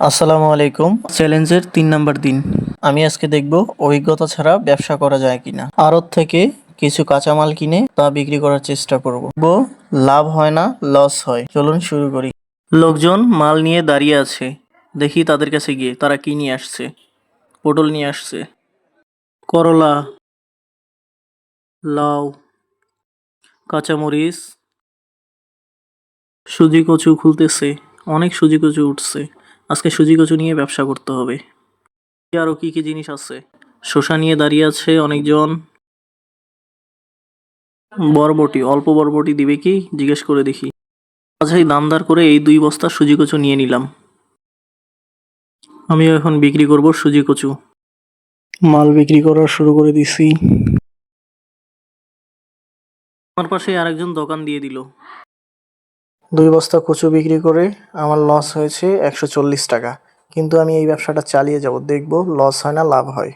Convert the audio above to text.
আসসালামু আলাইকুম। চ্যালেঞ্জের তিন নাম্বার দিন। আমি আজকে দেখব অভিজ্ঞতা ছাড়া ব্যবসা করা যায় কিনা। আড়ত থেকে কিছু কাঁচামাল কিনে তা বিক্রি করার চেষ্টা করব। ব লাভ হয় না লস হয়। চলুন শুরু করি। লোকজন মাল নিয়ে দাঁড়িয়ে আছে। দেখি তাদের কাছে গিয়ে তারা কি নিয়ে আসছে। পটল নিয়ে আসছে। করলা। লাউ। কাঁচামরিচ। সুজি কচু খুলতেছে। অনেক সুজি কচু উঠছে। আজকে সুজি কচু নিয়ে ব্যবসা করতে হবে। আরও কি কি জিনিস আছে? শসা নিয়ে দাঁড়িয়ে আছে অনেকজন। বরবটি, অল্প বরবটি দিবে কি? জিজ্ঞেস করে দেখি। আজই দামদার করে এই দুই বস্তা সুজি কচু নিয়ে নিলাম। আমিও এখন বিক্রি করব সুজি কচু মাল বিক্রি করা শুরু করে দিছি। আমার পাশে আরেকজন দোকান দিয়ে দিল। দুই বস্তা কচু বিক্রি করে আমার লস হয়েছে একশো চল্লিশ টাকা। কিন্তু আমি এই ব্যবসাটা চালিয়ে যাব, দেখব লস হয় না, লাভ হয়।